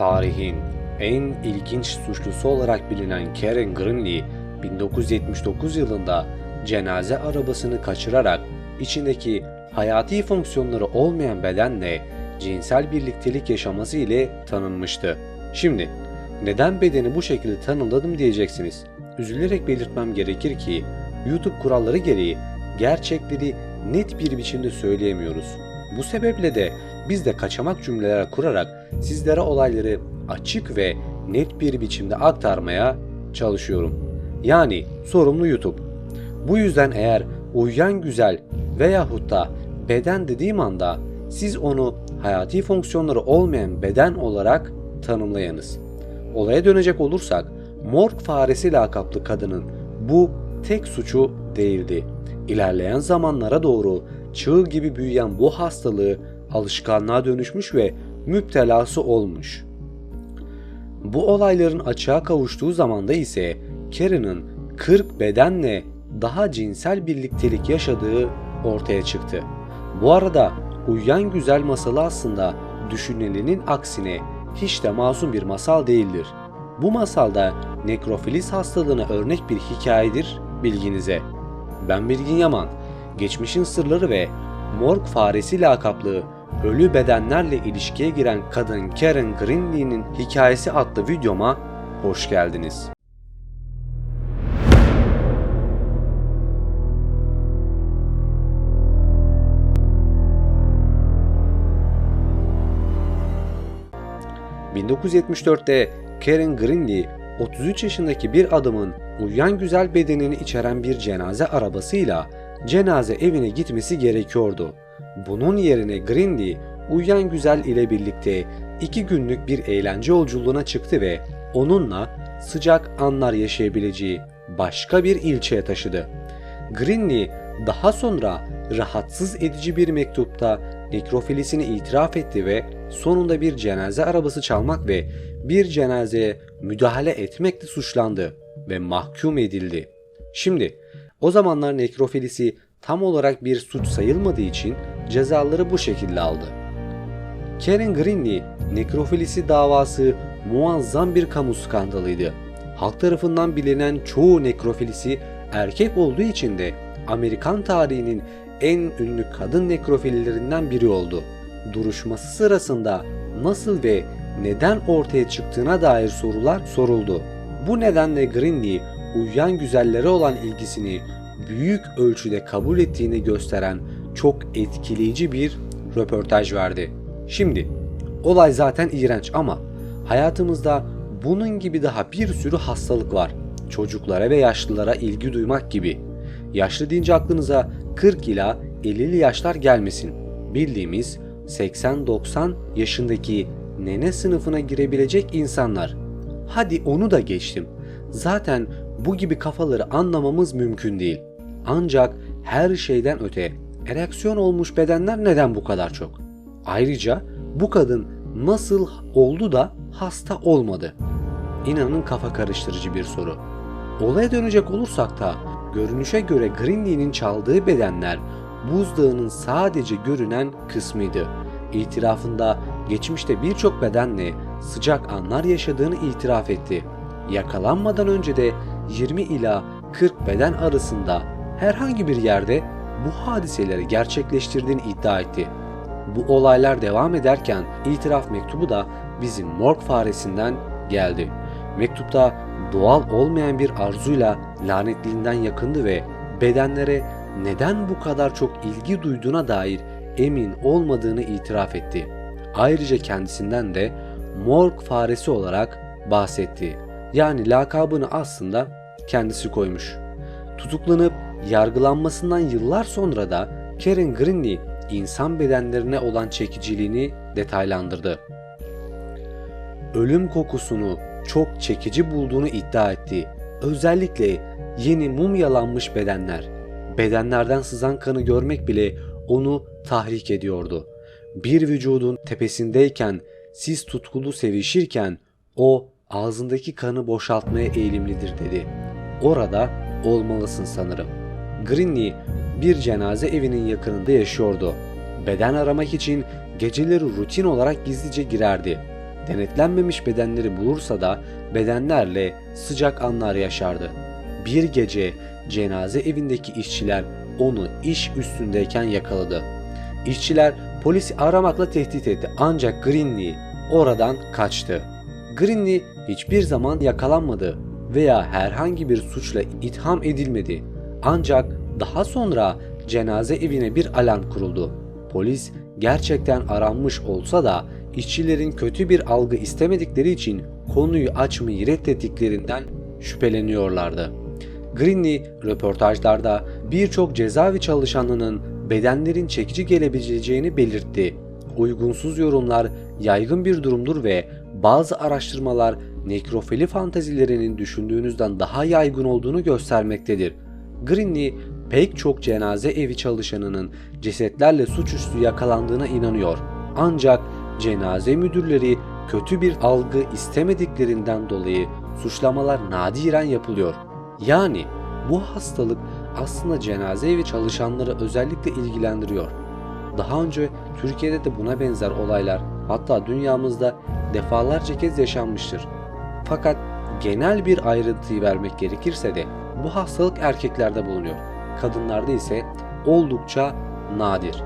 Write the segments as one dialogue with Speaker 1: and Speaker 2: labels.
Speaker 1: Tarihin en ilginç suçlusu olarak bilinen Karen Grinley, 1979 yılında cenaze arabasını kaçırarak içindeki hayati fonksiyonları olmayan bedenle cinsel birliktelik yaşaması ile tanınmıştı. Şimdi neden bedeni bu şekilde tanımladım diyeceksiniz. Üzülerek belirtmem gerekir ki YouTube kuralları gereği gerçekleri net bir biçimde söyleyemiyoruz. Bu sebeple de biz de kaçamak cümleler kurarak sizlere olayları açık ve net bir biçimde aktarmaya çalışıyorum. Yani sorumlu YouTube. Bu yüzden eğer uyuyan güzel veyahut da beden dediğim anda siz onu hayati fonksiyonları olmayan beden olarak tanımlayınız. Olaya dönecek olursak morg faresi lakaplı kadının bu tek suçu değildi. İlerleyen zamanlara doğru çığ gibi büyüyen bu hastalığı alışkanlığa dönüşmüş ve müptelası olmuş. Bu olayların açığa kavuştuğu zamanda ise Karen'ın 40 bedenle daha cinsel birliktelik yaşadığı ortaya çıktı. Bu arada Uyuyan Güzel masalı aslında düşünülenin aksine hiç de masum bir masal değildir. Bu masalda nekrofiliz hastalığına örnek bir hikayedir bilginize. Ben Bilgin Yaman, geçmişin sırları ve morg faresi lakaplı ölü bedenlerle ilişkiye giren kadın Karen Greenlee'nin hikayesi adlı videoma hoş geldiniz. ...1974'te Karen Greenlee 33 yaşındaki bir adamın uyuyan güzel bedenini içeren bir cenaze arabasıyla cenaze evine gitmesi gerekiyordu. Bunun yerine Greenlee uyuyan güzel ile birlikte iki günlük bir eğlence yolculuğuna çıktı ve onunla sıcak anlar yaşayabileceği başka bir ilçeye taşıdı. Greenlee daha sonra rahatsız edici bir mektupta nekrofilisini itiraf etti ve sonunda bir cenaze arabası çalmak ve bir cenazeye müdahale etmekle suçlandı ve mahkum edildi. Şimdi o zamanlar nekrofilisi tam olarak bir suç sayılmadığı için cezaları bu şekilde aldı. Karen Greenlee nekrofilisi davası muazzam bir kamu skandalıydı. Halk tarafından bilinen çoğu nekrofilisi erkek olduğu için de Amerikan tarihinin en ünlü kadın nekrofillerinden biri oldu. Duruşması sırasında nasıl ve neden ortaya çıktığına dair sorular soruldu. Bu nedenle Greenlee uyuyan güzellere olan ilgisini büyük ölçüde kabul ettiğini gösteren çok etkileyici bir röportaj verdi. Şimdi olay zaten iğrenç ama hayatımızda bunun gibi daha bir sürü hastalık var. Çocuklara ve yaşlılara ilgi duymak gibi. Yaşlı deyince aklınıza 40 ila 50'li yaşlar gelmesin. Bildiğimiz 80-90 yaşındaki nene sınıfına girebilecek insanlar. Hadi onu da geçtim. Zaten bu gibi kafaları anlamamız mümkün değil. Ancak her şeyden öte ereksiyon olmuş bedenler neden bu kadar çok? Ayrıca bu kadın nasıl oldu da hasta olmadı? İnanın kafa karıştırıcı bir soru. Olaya dönecek olursak da görünüşe göre Greenlee'nin çaldığı bedenler buzdağının sadece görünen kısmıydı. İtirafında geçmişte birçok bedenle sıcak anlar yaşadığını itiraf etti. Yakalanmadan önce de 20 ila 40 beden arasında herhangi bir yerde bu hadiseleri gerçekleştirdiğini iddia etti. Bu olaylar devam ederken itiraf mektubu da bizim morg faresinden geldi. Mektupta doğal olmayan bir arzuyla lanetliğinden yakındı ve bedenlere neden bu kadar çok ilgi duyduğuna dair emin olmadığını itiraf etti. Ayrıca kendisinden de morg faresi olarak bahsetti. Yani lakabını aslında kendisi koymuş. Tutuklanıp yargılanmasından yıllar sonra da Karen Greenlee insan bedenlerine olan çekiciliğini detaylandırdı. Ölüm kokusunu çok çekici bulduğunu iddia etti. Özellikle yeni mumyalanmış bedenler. Bedenlerden sızan kanı görmek bile onu tahrik ediyordu. Bir vücudun tepesindeyken siz tutkulu sevişirken o ağzındaki kanı boşaltmaya eğilimlidir dedi. Orada olmalısın sanırım. Greenlee bir cenaze evinin yakınında yaşıyordu. Beden aramak için geceleri rutin olarak gizlice girerdi. denetlenmemiş bedenleri bulursa da bedenlerle sıcak anlar yaşardı. Bir gece cenaze evindeki işçiler onu iş üstündeyken yakaladı. İşçiler polisi aramakla tehdit etti ancak Greenlee oradan kaçtı. Greenlee hiçbir zaman yakalanmadı veya herhangi bir suçla itham edilmedi. Ancak daha sonra cenaze evine bir alarm kuruldu. Polis gerçekten aranmış olsa da işçilerin kötü bir algı istemedikleri için konuyu açmayı reddettiklerinden şüpheleniyorlardı. Greenlee röportajlarda birçok cezaevi çalışanının bedenlerin çekici gelebileceğini belirtti. Uygunsuz yorumlar yaygın bir durumdur ve bazı araştırmalar nekrofili fantazilerinin düşündüğünüzden daha yaygın olduğunu göstermektedir. Greenlee pek çok cenaze evi çalışanının cesetlerle suçüstü yakalandığına inanıyor. Ancak cenaze müdürleri kötü bir algı istemediklerinden dolayı suçlamalar nadiren yapılıyor. Yani bu hastalık aslında cenaze evi çalışanları özellikle ilgilendiriyor. Daha önce Türkiye'de de buna benzer olaylar hatta dünyamızda defalarca kez yaşanmıştır. Fakat genel bir ayrıntıyı vermek gerekirse de bu hastalık erkeklerde bulunuyor. Kadınlarda ise oldukça nadir.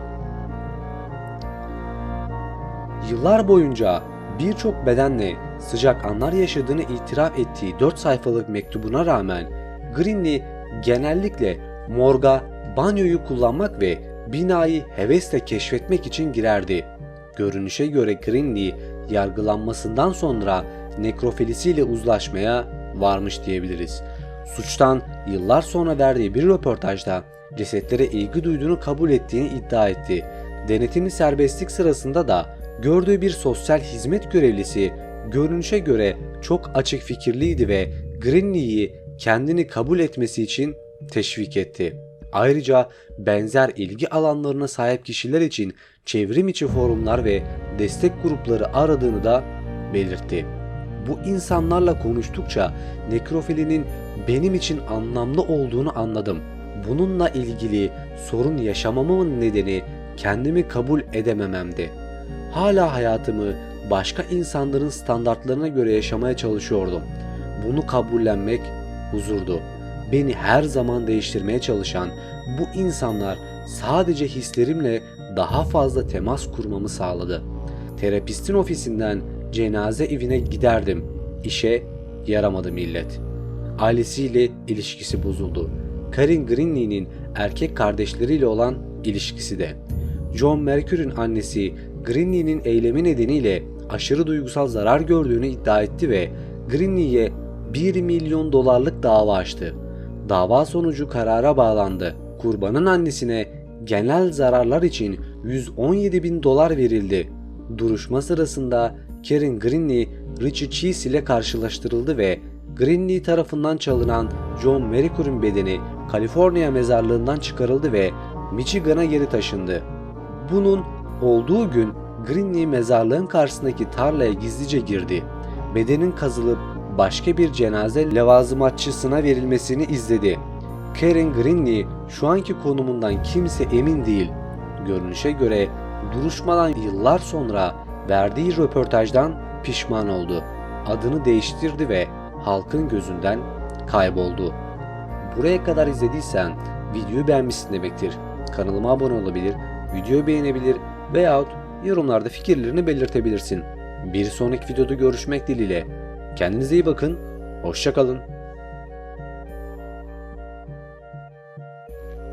Speaker 1: Yıllar boyunca birçok bedenle sıcak anlar yaşadığını itiraf ettiği 4 sayfalık mektubuna rağmen Greenlee genellikle morga banyoyu kullanmak ve binayı hevesle keşfetmek için girerdi. Görünüşe göre Greenlee yargılanmasından sonra nekrofilisiyle uzlaşmaya varmış diyebiliriz. Suçtan yıllar sonra verdiği bir röportajda cesetlere ilgi duyduğunu kabul ettiğini iddia etti. Denetimi serbestlik sırasında da gördüğü bir sosyal hizmet görevlisi görünüşe göre çok açık fikirliydi ve Greenlee'yi kendini kabul etmesi için teşvik etti. Ayrıca benzer ilgi alanlarına sahip kişiler için çevrim içi forumlar ve destek grupları aradığını da belirtti. Bu insanlarla konuştukça nekrofilinin benim için anlamlı olduğunu anladım. Bununla ilgili sorun yaşamamamın nedeni kendimi kabul edemememdi. Hala hayatımı başka insanların standartlarına göre yaşamaya çalışıyordum. Bunu kabullenmek huzurdu. Beni her zaman değiştirmeye çalışan bu insanlar sadece hislerimle daha fazla temas kurmamı sağladı. Terapistin ofisinden cenaze evine giderdim. İşe yaramadı millet. Ailesiyle ilişkisi bozuldu. Karin Greenlee'nin erkek kardeşleriyle olan ilişkisi de. John Mercury'nin annesi Greenlee'nin eylemi nedeniyle aşırı duygusal zarar gördüğünü iddia etti ve Greenlee'ye 1 milyon dolarlık dava açtı. Dava sonucu karara bağlandı. Kurbanın annesine genel zararlar için 117 bin dolar verildi. Duruşma sırasında Karen Greenlee, Richie Cheese ile karşılaştırıldı ve Greenlee tarafından çalınan John Mercury'nin bedeni Kaliforniya mezarlığından çıkarıldı ve Michigan'a geri taşındı. Bunun olduğu gün Greenlee mezarlığın karşısındaki tarlaya gizlice girdi. Bedenin kazılıp başka bir cenaze levazımatçısına verilmesini izledi. Karen Greenlee şu anki konumundan kimse emin değil. Görünüşe göre duruşmadan yıllar sonra verdiği röportajdan pişman oldu. Adını değiştirdi ve halkın gözünden kayboldu. Buraya kadar izlediysen videoyu beğenmişsin demektir. Kanalıma abone olabilir, videoyu beğenebilir veyahut yorumlarda fikirlerini belirtebilirsin. Bir sonraki videoda görüşmek dileğiyle. Kendinize iyi bakın, hoşçakalın.